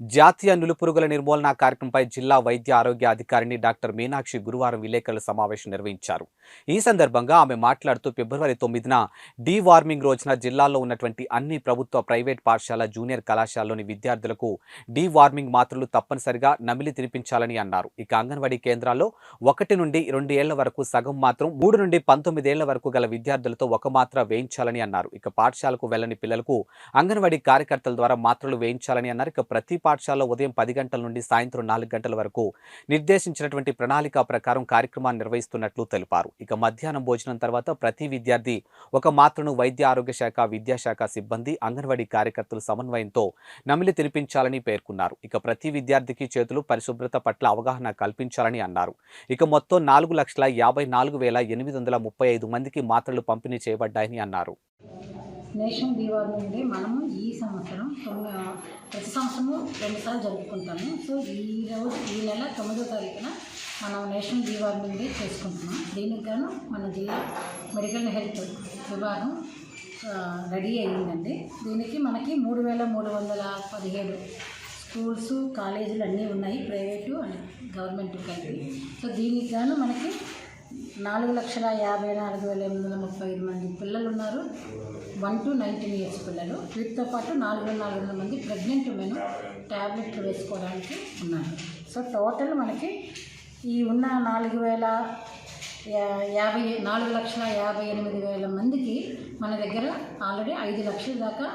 జాతీయ నులుపురుగుల నిర్మూలన కార్యక్రమంపై జిల్లా వైద్య ఆరోగ్య అధికారిని డాక్టర్ మీనాక్షి గురువారం విలేకరుల సమావేశం నిర్వహించారు. ఈ సందర్భంగా ఆమె మాట్లాడుతూ ఫిబ్రవరి తొమ్మిదిన డివార్మింగ్ రోజున జిల్లాలో ఉన్నటువంటి అన్ని ప్రభుత్వ ప్రైవేట్ పాఠశాల జూనియర్ కళాశాలలోని విద్యార్థులకు డివార్మింగ్ మాత్రలు తప్పనిసరిగా నమిలి తినిపించాలని అన్నారు. ఇక అంగన్వాడీ కేంద్రాల్లో ఒకటి నుండి రెండు ఏళ్ళ వరకు సగం మాత్రం మూడు నుండి పంతొమ్మిదేళ్ళ వరకు గల విద్యార్థులతో ఒక మాత్ర వేయించాలని అన్నారు. ఇక పాఠశాలకు వెళ్ళని పిల్లలకు అంగన్వాడీ కార్యకర్తల ద్వారా మాత్రలు వేయించాలని అన్నారు. ఇక ప్రతి పాఠశాలలో ఉదయం పది గంటల నుండి సాయంత్రం నాలుగు గంటల వరకు నిర్దేశించినటువంటి ప్రణాళిక ప్రకారం కార్యక్రమాన్ని నిర్వహిస్తున్నట్లు తెలిపారు. ఇక మధ్యాహ్నం భోజనం తర్వాత ప్రతి విద్యార్థి ఒక మాత్రను వైద్య ఆరోగ్య శాఖ విద్యాశాఖ సిబ్బంది అంగన్వాడీ కార్యకర్తల సమన్వయంతో నమిలి తినిపించాలని పేర్కొన్నారు. ఇక ప్రతి విద్యార్థికి చేతులు పరిశుభ్రత పట్ల అవగాహన కల్పించాలని అన్నారు. ఇక మొత్తం నాలుగు లక్షల యాభై నాలుగు వేల ఎనిమిది వందల ముప్పై ఐదు మందికి మాత్రలు పంపిణీ చేయబడ్డాయని అన్నారు. నేషనల్ డివార్మింగ్ డే మనము ఈ సంవత్సరం తొమ్మిది ప్రతి సంవత్సరము రెండుసార్లు జరుపుకుంటాము. సో ఈ రోజు ఈ నెల తొమ్మిదో తారీఖున మనం నేషనల్ డివార్మింగ్ నుండి చేసుకుంటున్నాం. దీనికి గాను మన జిల్లా మెడికల్ హెల్త్ విభాగం రెడీ అయ్యిందండి. దీనికి మనకి మూడు వేల మూడు వందల పదిహేడు స్కూల్స్ కాలేజీలు అన్నీ ఉన్నాయి ప్రైవేటు అండ్ గవర్నమెంట్ కలిపి. సో దీనికి గాను మనకి నాలుగు లక్షల యాభై నాలుగు వేల ఎనిమిది వందల ముప్పై ఐదు మంది పిల్లలు ఉన్నారు వన్ టు నైన్టీన్ ఇయర్స్ పిల్లలు. వీటితో పాటు నాలుగు వేల నాలుగు వందల మంది ప్రెగ్నెంట్ ఉమెన్ ట్యాబ్లెట్లు వేసుకోవడానికి ఉన్నారు. సో టోటల్ మనకి ఈ ఉన్న నాలుగు వేల యా- యాభై నాలుగు లక్షల యాభై ఎనిమిది వేల మందికి మన దగ్గర ఆల్రెడీ ఐదు లక్షల దాకా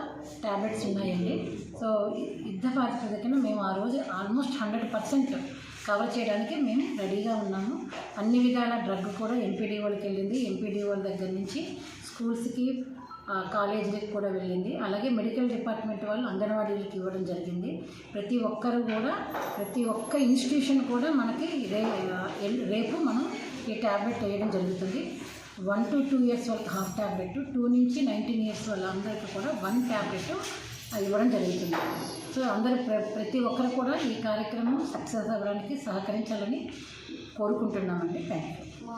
ట్యాబ్లెట్స్ ఉన్నాయండి. సో యుద్ధ ప్రాతిపదికన మేము ఆ రోజు ఆల్మోస్ట్ హండ్రెడ్ పర్సెంట్ కవర్ చేయడానికి మేము రెడీగా ఉన్నాము. అన్ని విధాల డ్రగ్ కూడా ఎంపీడీ వాళ్ళకి వెళ్ళింది. ఎంపీడీ వాళ్ళ దగ్గర నుంచి స్కూల్స్కి కాలేజీలకు కూడా వెళ్ళింది. అలాగే మెడికల్ డిపార్ట్మెంట్ వాళ్ళు అంగన్వాడీలకు ఇవ్వడం జరిగింది. ప్రతి ఒక్కరు కూడా ప్రతి ఒక్క ఇన్స్టిట్యూషన్ కూడా మనకి రే ఎల్- రేపు మనం ఈ ట్యాబ్లెట్ వేయడం జరుగుతుంది. వన్ టు టూ ఇయర్స్ వాళ్ళకి హాఫ్ ట్యాబ్లెట్ టూ నుంచి నైన్టీన్ ఇయర్స్ వాళ్ళందరికీ కూడా వన్ ట్యాబ్లెట్ ఇవ్వడం జరుగుతుంది. సో అందరూ ప్ర ప్రతి ఒక్కరు కూడా ఈ కార్యక్రమం సక్సెస్ అవ్వడానికి సహకరించాలని కోరుకుంటున్నామండి. Thank you